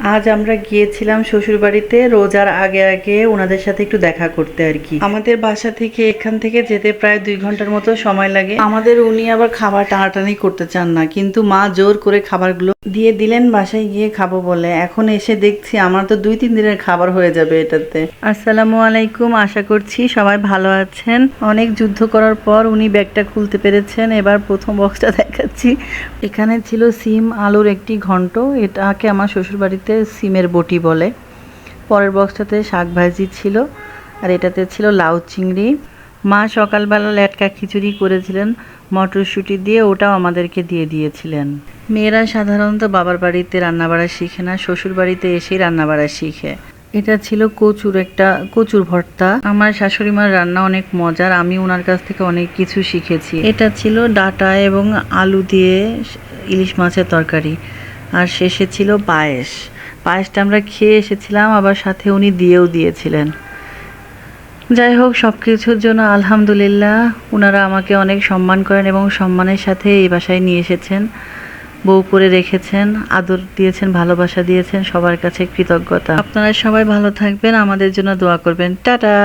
আজ আমরা গিয়েছিলাম শ্বশুর বাড়িতে রোজার আগে আগে ওনাদের সাথে একটু দেখা করতে আর কি। আমাদের বাসা থেকে এখান থেকে যেতে প্রায় দুই ঘণ্টার মতো সময় লাগে। আমাদের উনি আবার খাবার টানাটানি করতে চান না, কিন্তু মা জোর করে খাবারগুলো দিয়ে দিলেন, বাসায় গিয়ে খাব বলে। এখন এসে দেখছি আমার তো দুই তিন দিনের খাবার হয়ে যাবে এটাতে। আসসালামু আলাইকুম, আশা করছি সবাই ভালো আছেন। অনেক যুদ্ধ করার পর উনি ব্যাগটা খুলতে পেরেছেন। এবার প্রথম বক্সটা দেখাচ্ছি। এখানে ছিল সিম আলুর একটি ঘন্ট। এটাকে আমার শ্বশুরবাড়িতে সিমের বটি বলে। পরের বক্সটাতে শাক ভাজি ছিল, আর এটাতে ছিল লাউ চিংড়ি। মা সকালবেলা লেটকা খিচুড়ি করেছিলেন, মটরশুঁটি দিয়ে ওটাও আমাদেরকে দিয়ে দিয়েছিলেন। মেয়েরা সাধারণত বাবার বাড়িতে রান্নাবাড়া শিখে না, শ্বশুর বাড়িতে এসেই রান্নাবাড়া শিখে। এটা ছিল কচুর একটা, কচুর ভর্তা। আমার শাশুড়ি মার রান্না অনেক মজার, আমি ওনার কাছ থেকে অনেক কিছু শিখেছি। এটা ছিল ডাটা এবং আলু দিয়ে ইলিশ মাছের তরকারি, আর শেষে ছিল পায়েস। পায়েসটা আমরা খেয়ে এসেছিলাম, আবার সাথে উনি দিয়েও দিয়েছিলেন। যাই হোক সব কিছুর জন্য আলহামদুলিল্লাহ ওনারা আমাকে অনেক সম্মান করেন এবং সম্মানের সাথে এই বাসায় নিয়ে এসেছেন। বউ করে রেখেছেন, আদর দিয়েছেন, ভালোবাসা দিয়েছেন, সবার কাছে কৃতজ্ঞতা। আপনারা সবাই ভালো থাকবেন, আমাদের জন্য দোয়া করবেন। টাটা!